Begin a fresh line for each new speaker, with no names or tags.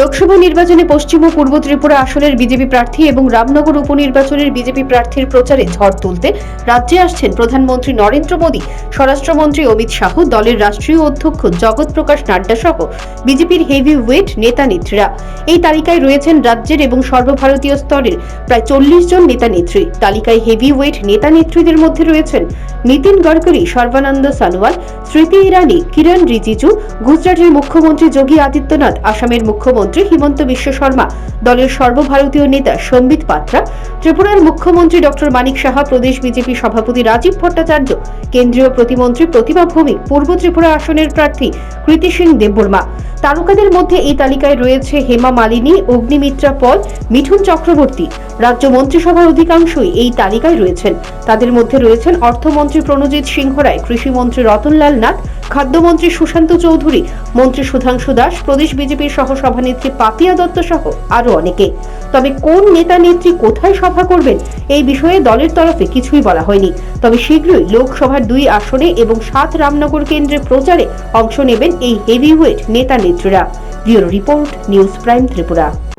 লোকসভা নির্বাচনে পশ্চিম ও পূর্ব ত্রিপুরা আসনের বিজেপি প্রার্থী এবং রামনগর উপনির্বাচনের বিজেপি প্রার্থীর প্রচারে ঝড় তুলতে রাজ্যে আসছেন প্রধানমন্ত্রী নরেন্দ্র মোদী। স্বরাষ্ট্রমন্ত্রী অমিত শাহ, দলের রাষ্ট্রীয় অধ্যক্ষ জগৎ প্রকাশ নাড্ডা সহ বিজেপির হেভি ওয়েট নেতা নেত্রীরা। এই তালিকায় রয়েছেন রাজ্যের এবং সর্বভারতীয় স্তরের প্রায় চল্লিশ জন নেতা নেত্রী। তালিকায় হেভি ওয়েট নেতা নেত্রীদের মধ্যে রয়েছেন নীতিন গডকরি, সর্বানন্দ সানোয়াল, স্মৃতি ইরানি, কিরণ রিজিজু, গুজরাটের মুখ্যমন্ত্রী যোগী আদিত্যনাথ, আসামের মুখ্যমন্ত্রী হিমন্ত বিশ্ব শর্মা, দলের সর্বভারতীয় নেতা সম্বিত পাত্রা, ত্রিপুরার মুখ্যমন্ত্রী ডক্টর মানিক সাহা, প্রদেশ বিজেপি সভাপতি রাজীব ভট্টাচার্য, কেন্দ্রীয় প্রতিমন্ত্রী প্রতিমা ভৌমিক, পূর্ব ত্রিপুরা আসনের প্রার্থী কৃতি সিং দেববর্মা। তারকাদের মধ্যে এই তালিকায় রয়েছে হেমা মালিনী, অগ্নিমিত্রা পল, মিঠুন চক্রবর্তী। রাজ্য মন্ত্রিসভার অধিকাংশই এই তালিকায় রয়েছেন। তাদের মধ্যে রয়েছেন অর্থমন্ত্রী প্রণজিৎ সিংহ রায় কৃষিমন্ত্রী রতনলাল নাথ খাদ্যমন্ত্রী সুশান্ত চৌধুরী, মন্ত্রী সুধাংশু দাস, প্রদেশ বিজেপির সহ সভানেত্রী পাপিয়া দত্ত সহ আরও অনেকে। তবে কোন নেতা নেত্রী কোথায় সভা করবেন এই বিষয়ে দলের তরফে কিছুই বলা হয়নি। তবে শীঘ্রই লোকসভার দুই আসনে এবং সাত রামনগর কেন্দ্রে প্রচারে অংশ নেবেন এই হেভিওয়েট নেতা নেত্রীরা bureau report, news prime Tripura.